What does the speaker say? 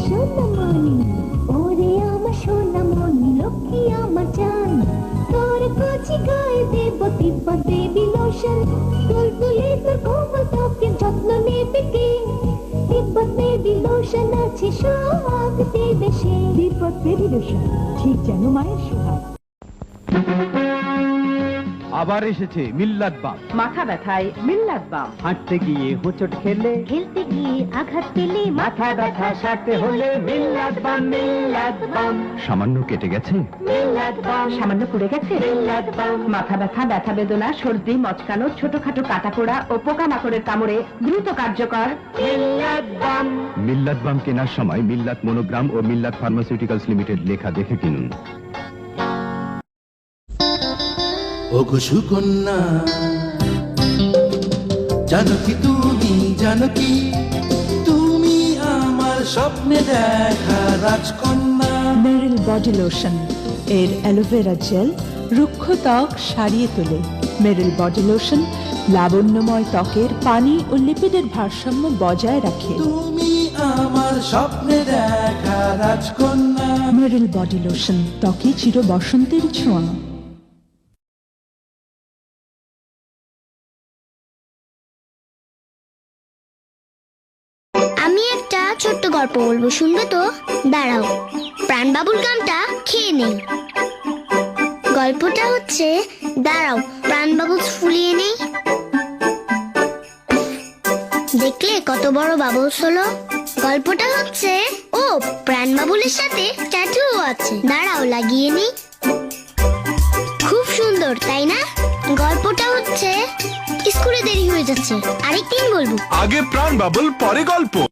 সোনামণি ওরে আমার সোনামণি লক্ষ্মী আমার জান তোর কচি গায়ে দেব তিব্বত দেবী লোশন তুলতুলে তোর কোমল ত্বকের যত্ন নেবে কে তিব্বত দেবী লোশন আছে সব দেবে সে ঠিক যেন মায়ের সোহাগ আবার এসেছে মিল্লাত বাপ মাথা ব্যথায় মিল্লাত বাম। হাঁটতে গিয়ে হোঁচট খেলে। খেলতে গিয়ে আঘাত পেলে মাথা ব্যথা সারতে হলে মিল্লাত বাম মিল্লাত বাম। সামান্য কেটে গেছে? সামান্য পুড়ে গেছে? মাথা ব্যথা ব্যথা বেদনা সর্দি মচকানো ছোটখাটো কাটা পোড়া ও পোকামাকড়ের কামড়ে দ্রুত কার্যকর। মিল্লাত বাম কেনার সময় মিল্লাত মনোগ্রাম ও মিল্লাত ফার্মাসিউটিক্যালস লিমিটেড লেখা দেখে কিনুন। ওগো সুকন্যা জানো কি তুমি জানো কি তুমি আমার স্বপ্নে দেখা রাজকন্যা। মেরিল বডি লোশন এর অ্যালোভেরা জেল রুক্ষ ত্বক সারিয়ে তোলে। মেরিল বডি লোশন লাবণ্যময় ত্বকের পানি ও লিপিডের ভারসাম্য বজায় রাখে। তুমি আমার স্বপ্নে দেখা রাজকন্যা। মেরিল বডি লোশন ত্বকে চির বসন্তের ছোঁয়া। ছোট্ট গল্প বলব, শুনবে তো? দাঁড়াও, প্রাণবাবুর গানটা খেয়ে নেই। গল্পটা হচ্ছে, দাঁড়াও, প্রাণবাবু ফুলিয়ে নেই। দেখলে কত বড় বাবুস হলো গল্পটা হচ্ছে, ও, প্রাণবাবুলের সাথে ট্যাটুও আছে। দাঁড়াও, লাগিয়ে নেই। খুব সুন্দর, তাই না? গল্পটা হচ্ছে, স্কুলে দেরি হয়ে যাচ্ছে। আরেকদিন বলব। আগে প্রাণ বাবল পরে গল্প।